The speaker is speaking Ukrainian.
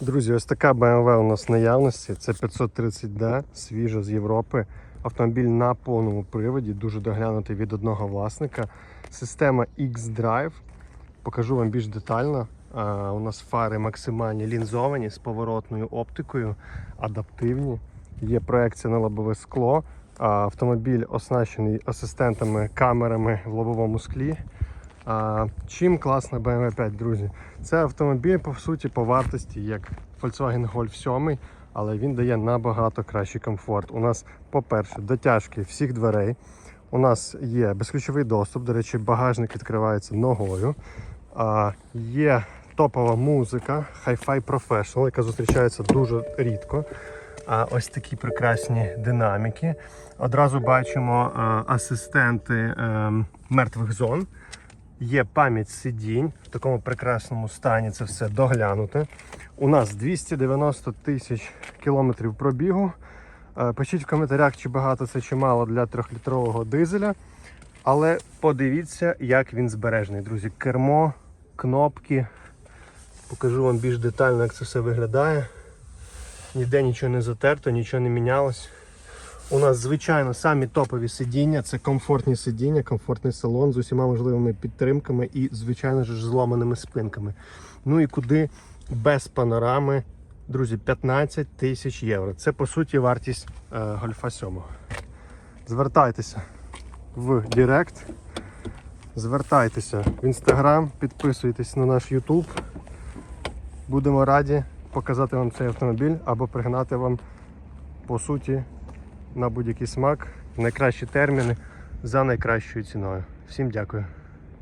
Друзі, ось така BMW у нас в наявності. Це 530D, свіжа з Європи. Автомобіль на повному приводі, дуже доглянутий від одного власника. Система X-Drive. Покажу вам більш детально. А, у нас фари максимальні лінзовані з поворотною оптикою, адаптивні. Є проекція на лобове скло. А, автомобіль оснащений асистентами, камерами в лобовому склі. А, чим класна BMW 5, друзі? Це автомобіль, по суті, по вартості, як Volkswagen Golf 7, але він дає набагато кращий комфорт. У нас, по-перше, дотяжки всіх дверей. У нас є безключовий доступ, до речі, багажник відкривається ногою. А, є топова музика Hi-Fi Professional, яка зустрічається дуже рідко. А ось такі прекрасні динаміки. Одразу бачимо а, асистенти ем, мертвих зон. Є пам'ять сидінь в такому прекрасному стані. Це все доглянуте. У нас 290 тисяч кілометрів пробігу. Е, Пишіть в коментарях, чи багато це чи мало для трьохлітрового дизеля. Але подивіться, як він збережений, друзі. Кермо, кнопки. Покажу вам більш детально, як це все виглядає. Ніде нічого не затерто, нічого не мінялось. У нас, звичайно, самі топові сидіння, це комфортні сидіння, комфортний салон з усіма можливими підтримками і, звичайно ж, зломаними спинками. Ну і куди без панорами, друзі, 15 тисяч євро. Це по суті вартість е, Гольфа 7. Звертайтеся в Директ, звертайтеся в інстаграм, підписуйтесь на наш YouTube. Будемо раді показати вам цей автомобіль або пригнати вам по суті на будь-який смак, найкращі терміни за найкращою ціною. Всім дякую.